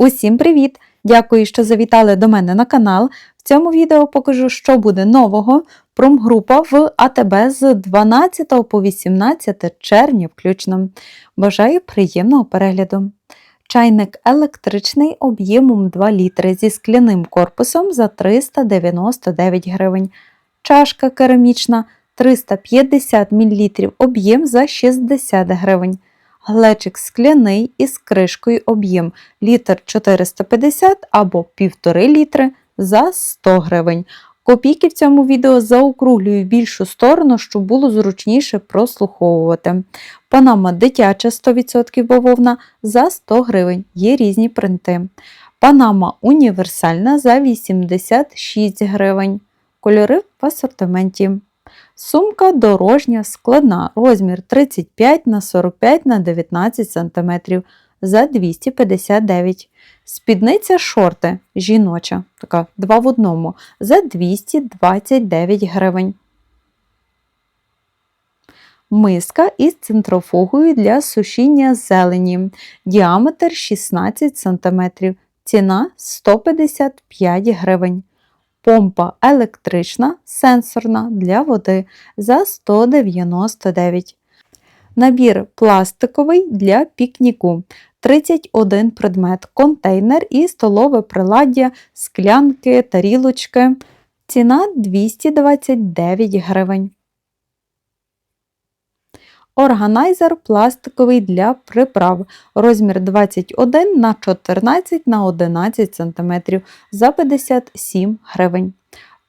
Усім привіт! Дякую, що завітали до мене на канал. В цьому відео покажу, що буде нового. Промгрупа в АТБ з 12 по 18 червня включно. Бажаю приємного перегляду. Чайник електричний об'ємом 2 літри зі скляним корпусом за 399 гривень. Чашка керамічна 350 мл об'єм за 60 гривень. Глечик скляний із кришкою об'єм літр 450 або 1,5 літри за 100 гривень. Копійки в цьому відео заокруглюю більшу сторону, щоб було зручніше прослуховувати. Панама дитяча 100% бавовна за 100 гривень. Є різні принти. Панама універсальна за 86 гривень. Кольори в асортименті. Сумка дорожня, складна, розмір 35 на 45 на 19 см за 259 Спідниця шорти жіноча, така 2 в одному, за 229 гривень. Миска із центрофугою для сушіння зелені. Діаметр 16 см. Ціна 155 гривень. Помпа електрична, сенсорна для води за 199 Набір пластиковий для пікніку. 31 предмет, контейнер і столове приладдя, склянки, тарілочки. Ціна 229 гривень. Органайзер пластиковий для приправ. Розмір 21 на 14 на 11 см за 57 гривень.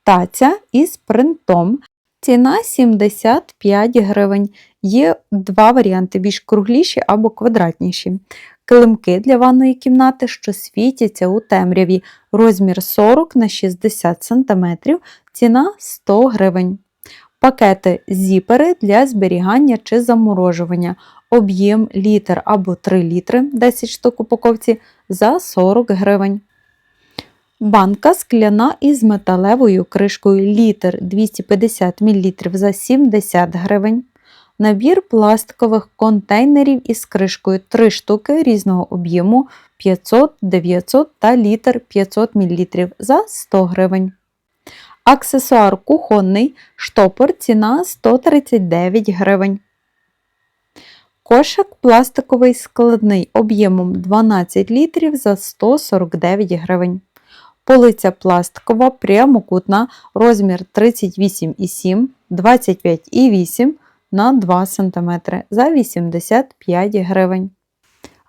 Таця із принтом. Ціна 75 гривень. Є два варіанти, більш кругліші або квадратніші. Килимки для ванної кімнати, що світяться у темряві. Розмір 40 на 60 см. Ціна 100 гривень. Пакети зіпери для зберігання чи заморожування. Об'єм літр або 3 літри 10 штук упаковці за 40 гривень. Банка скляна із металевою кришкою літр 250 мл за 70 гривень. Набір пластикових контейнерів із кришкою 3 штуки різного об'єму 500, 900 та літр 500 мл за 100 гривень. Аксесуар кухонний штопор ціна 139 гривень. Кошик пластиковий складний об'ємом 12 літрів за 149 гривень. Полиця пластикова прямокутна розмір 38,7, 25,8 на 2 см за 85 гривень.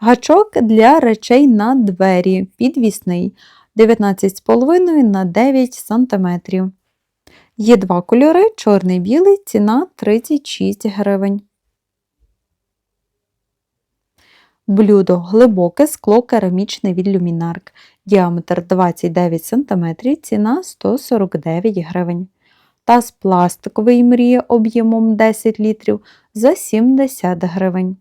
Гачок для речей на двері підвісний 19,5 на 9 см. Є два кольори чорний білий, ціна 36 гривень. Блюдо глибоке скло керамічне від люмінарк. Діаметр 29 см, ціна 149 гривень. Таз пластиковий мрія об'ємом 10 літрів за 70 гривень.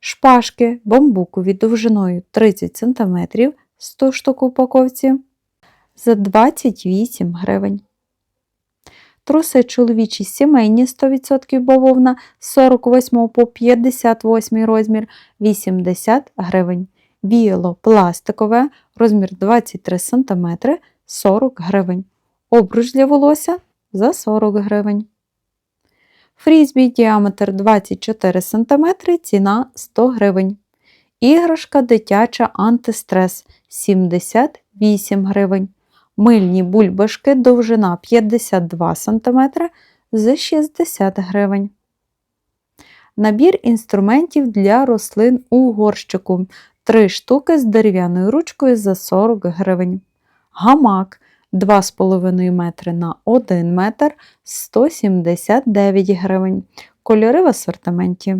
Шпажки бамбукові довжиною 30 см 100 штук у упаковці за 28 гривень. Труси чоловічі сімейні 100% бавовна з 48 по 58 розмір 80 гривень. Віяло пластикове розмір 23 см 40 гривень. Обруч для волосся за 40 гривень. Фрізбі діаметр 24 см, ціна 100 гривень. Іграшка дитяча антистрес 78 гривень. Мильні бульбашки довжина 52 см за 60 гривень. Набір інструментів для рослин у горщику 3 штуки з дерев'яною ручкою за 40 гривень. Гамак 2,5 метри на 1 метр 179 гривень. Кольори в асортименті.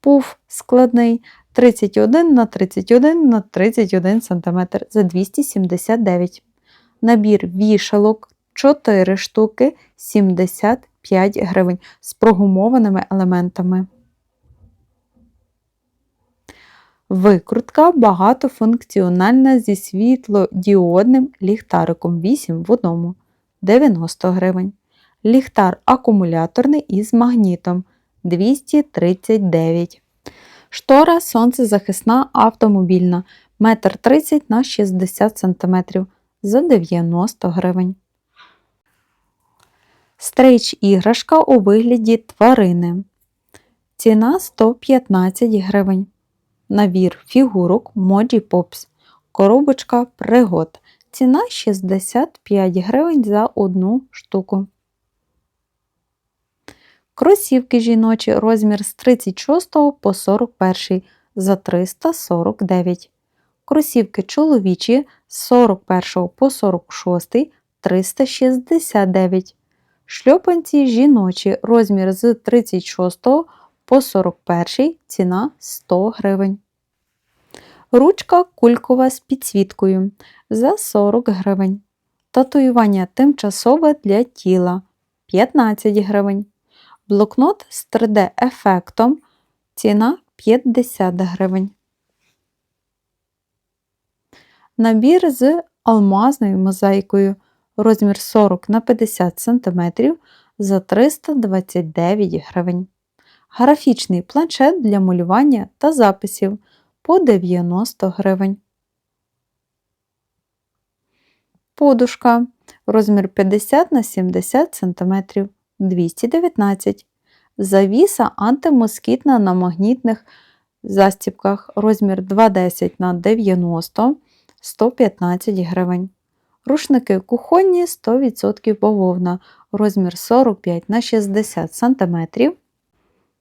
Пуф складний 31 на 31 на 31 см за 279 Набір вішалок 4 штуки 75 гривень з прогумованими елементами. Викрутка багатофункціональна зі світлодіодним ліхтариком 8 в одному 90 гривень. Ліхтар акумуляторний із магнітом 239 Штора сонцезахисна автомобільна 1,30 м на 60 см за 90 гривень. Стрейч іграшка у вигляді тварини. Ціна 115 гривень. Набір фігурок Moji Pops. Коробочка пригод. Ціна 65 гривень за одну штуку. Кросівки жіночі розмір з 36 по 41 за 349. Кросівки чоловічі з 41 по 46 369. Шльопанці жіночі розмір з 36 по 41 ціна 100 гривень. Ручка кулькова з підсвіткою за 40 гривень. Татуювання тимчасове для тіла 15 гривень. Блокнот з 3D-ефектом ціна 50 гривень. Набір з алмазною мозаїкою розмір 40 на 50 см за 329 гривень. Графічний планшет для малювання та записів по 90 гривень. Подушка розмір 50 на 70 см 219 Завіса антимоскітна на магнітних застібках розмір 210 на 90 115 гривень. Рушники кухонні 100% бавовна, розмір 45 на 60 см.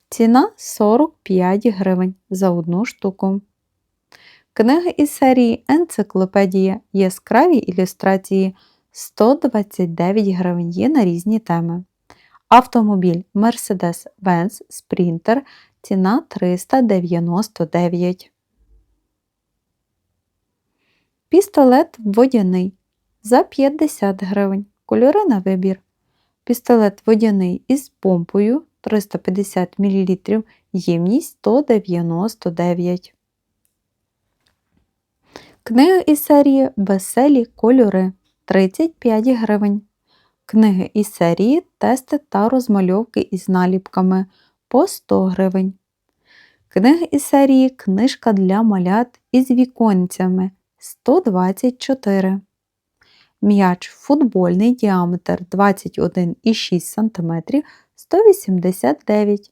Ціна 45 гривень за одну штуку. Книги із серії Енциклопедія яскраві ілюстрації 129 гривень є на різні теми. Автомобіль Mercedes-Benz Sprinter ціна 399. Пістолет водяний за 50 гривень. Кольори на вибір. Пістолет водяний із помпою 350 мл, ємність 199. Книги із серії Веселі кольори 35 гривень. Книги із серії Тести та розмальовки із наліпками по 100 гривень. Книги із серії Книжка для малят із віконцями 124. М'яч футбольний діаметр 21,6 см 189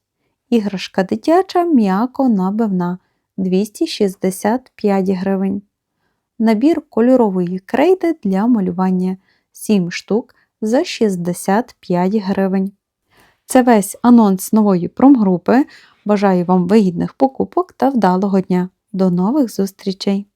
Іграшка дитяча м'яко набивна 265 гривень. Набір кольорової крейди для малювання 7 штук за 65 гривень. Це весь анонс нової промгрупи. Бажаю вам вигідних покупок та вдалого дня. До нових зустрічей!